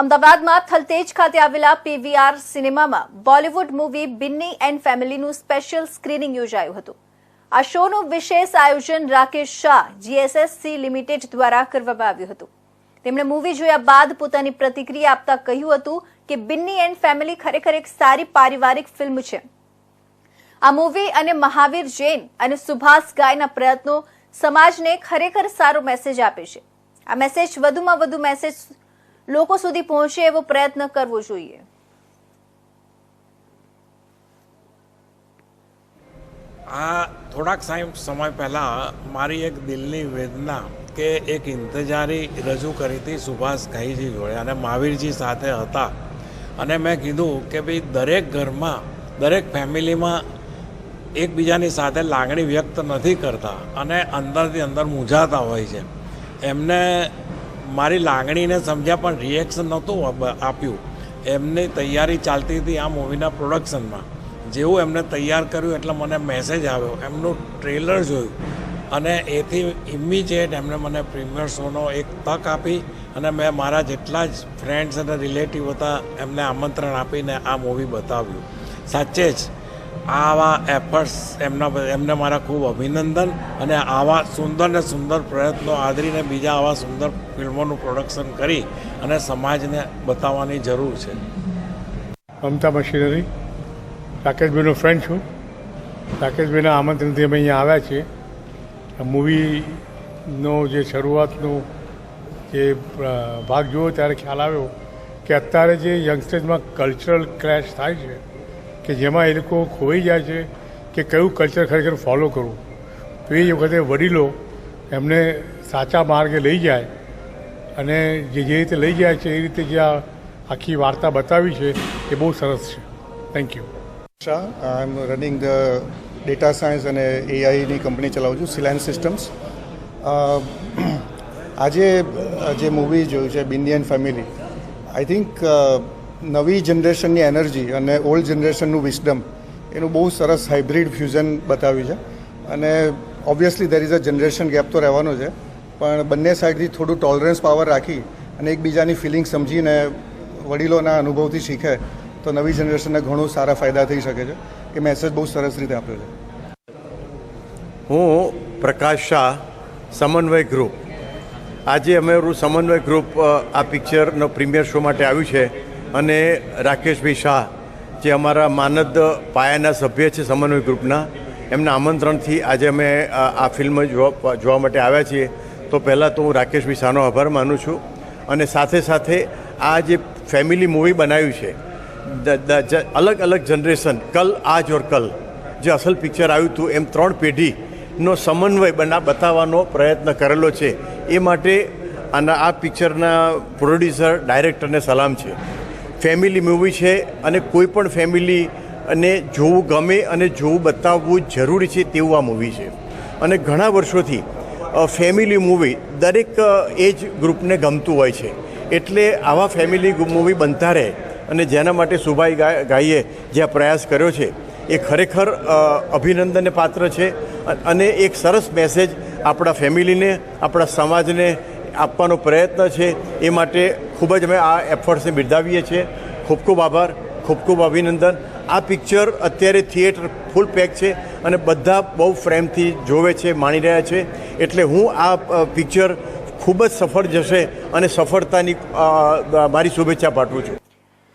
અમદાવાદમાં થલતેજ ખાતે આવેલા પીવીઆર સિનેમામાં બોલિવૂડ મૂવી બિન્ની એન્ડ ફેમિલીનું સ્પેશિયલ સ્ક્રીનિંગ યોજાયું હતું. આ શોનું વિશેષ આયોજન રાકેશ શાહ, જીએસએસસી લિમિટેડ દ્વારા કરવામાં આવ્યું હતું. તેમણે મૂવી જોયા બાદ પોતાની પ્રતિક્રિયા આપતા કહ્યું હતું કે બિન્ની એન્ડ ફેમિલી ખરેખર એક સારી પારિવારિક ફિલ્મ છે. આ મૂવી અને મહાવીર જૈન અને સુભાષ ગાયના પ્રયત્નો સમાજને ખરેખર સારો મેસેજ આપે છે. આ મેસેજ વધુમાં વધુ મેસેજ લોકો સુધી પહોંચે એવો પ્રયત્ન કરવો જોઈએ. આ થોડાક સમય પહેલાં મારી એક દિલની વેદના કે એક ઇંતજારી રજૂ કરી હતી સુભાષ ઘાઈજી જોડે અને મહાવીરજી સાથે હતા. અને મેં કીધું કે ભાઈ દરેક ઘરમાં, દરેક ફેમિલીમાં એકબીજાની સાથે લાગણી વ્યક્ત નથી કરતા અને અંદરથી અંદર મૂંઝાતા હોય છે. એમને મારી લાગણીને સમજ્યા પણ રિએક્શન નહોતું આપ્યું. એમની તૈયારી ચાલતી હતી આ મૂવીના પ્રોડક્શનમાં જેવું એમને તૈયાર કર્યું એટલે મને મેસેજ આવ્યો. એમનું ટ્રેલર જોયું. અને એથી ઇમિજિએટ એમણે મને પ્રીમિયર શોનો એક તક આપી અને મેં મારા જેટલા જ ફ્રેન્ડ્સ અને રિલેટિવ હતા એમને આમંત્રણ આપીને આ મૂવી બતાવ્યું. સાચે જ આવા એફર્ટ્સ એમના એમને મારા ખૂબ અભિનંદન અને આવા સુંદર ને સુંદર પ્રયત્નો આદરીને બીજા આવા સુંદર ફિલ્મોનું પ્રોડક્શન કરી અને સમાજને બતાવવાની જરૂર છે. મમતા મશીનરી. રાકેશભાઈનો ફ્રેન્ડ છું. રાકેશભાઈના આમંત્રણથી અમે અહીંયા આવ્યા છીએ. મૂવીનો જે શરૂઆતનો જે ભાગ જોયો ત્યારે ખ્યાલ આવ્યો કે અત્યારે જે યંગસ્ટર્સમાં કલ્ચરલ ક્રેશ થાય છે કે જેમાં એ લોકો ખોવાઈ જાય છે કે કયું કલ્ચર ખરેખર ફોલો કરવું. તો એ વખતે વડીલો એમને સાચા માર્ગે લઈ જાય અને જે જે રીતે લઈ જાય છે એ રીતે જે આ આખી વાર્તા બતાવી છે એ બહુ સરસ છે. Thank you Shah I am running the data science અને એઆઈની કંપની ચલાવું છું સિલાયન્સ સિસ્ટમ્સ આજે જે મૂવી જોયું છે બિન્ડિયન ફેમિલી આઈ થિંક નવી જનરેશનની એનર્જી અને ઓલ્ડ જનરેશનનું વિસ્ડમ એનું બહુ સરસ હાઇબ્રિડ ફ્યુઝન બતાવ્યું છે. અને obviously there is a generation gap તો રહેવાનો છે, પણ બંને સાઈડથી થોડું ટોલરન્સ પાવર રાખી અને એકબીજાની ફિલિંગ સમજીને વડીલોના અનુભવથી શીખે, તો નવી જનરેશનને ઘણું સારા ફાયદા થઈ શકે છે. એ મેસેજ બહુ સરસ રીતે આપ્યો છે. હું પ્રકાશ શાહ, સમન્વય ગ્રુપ આજે અમારું સમન્વય ગ્રુપ આ પિક્ચરનો પ્રીમિયર શો માટે આવ્યું છે. અને રાકેશભાઈ શાહ, જે અમારા માનદ પાયાના સભ્ય છે સમન્વય ગ્રુપના, એમના આમંત્રણથી આજે અમે આ ફિલ્મ જોવા માટે આવ્યા છીએ. તો પહેલાં તો હું રાકેશભાઈ શાહનો આભાર માનું છું. અને સાથે સાથે આ જે ફેમિલી મૂવી બનાવ્યું છે અલગ અલગ જનરેશન, કલ, આજ ઓર કલ, જે અસલ પિક્ચર આવ્યું હતું, એમ ત્રણ પેઢીનો સમન્વય બના, બતાવવાનો પ્રયત્ન કરેલો છે. એ માટે આના, આ પિક્ચરના પ્રોડ્યુસર, ડાયરેક્ટરને સલામ છે. ફેમિલી મૂવી છે અને કોઈ પણ ફેમિલી અને જોવું ગમે અને જોવું બતાવવું જરૂરી છે તેવું આ મૂવી છે. અને ઘણા વર્ષોથી ફેમિલી મૂવી દરેક એજ ગ્રુપને ગમતું હોય છે. એટલે આવા ફેમિલી મૂવી બનતા રહે અને જેના માટે સુભાઈ ગાઈએ જે પ્રયાસ કર્યો છે, એ ખરેખર અભિનંદનને પાત્ર છે અને એક સરસ મેસેજ આપણા ફેમિલીને આપણા સમાજને આપવાનો પ્રયત્ન છે એ માટે ખૂબ જ અમે આ એફર્ટ્સને બિરદાવીએ છીએ. ખૂબ ખૂબ આભાર, ખૂબ ખૂબ અભિનંદન. આ પિક્ચર અત્યારે થિયેટર ફૂલ પેક છે અને બધા બહુ ફ્રેમથી જોવે છે, માણી રહ્યા છે. એટલે હું આ પિક્ચર ખૂબ જ સફળ જશે અને સફળતાની મારી શુભેચ્છા પાઠવું છું.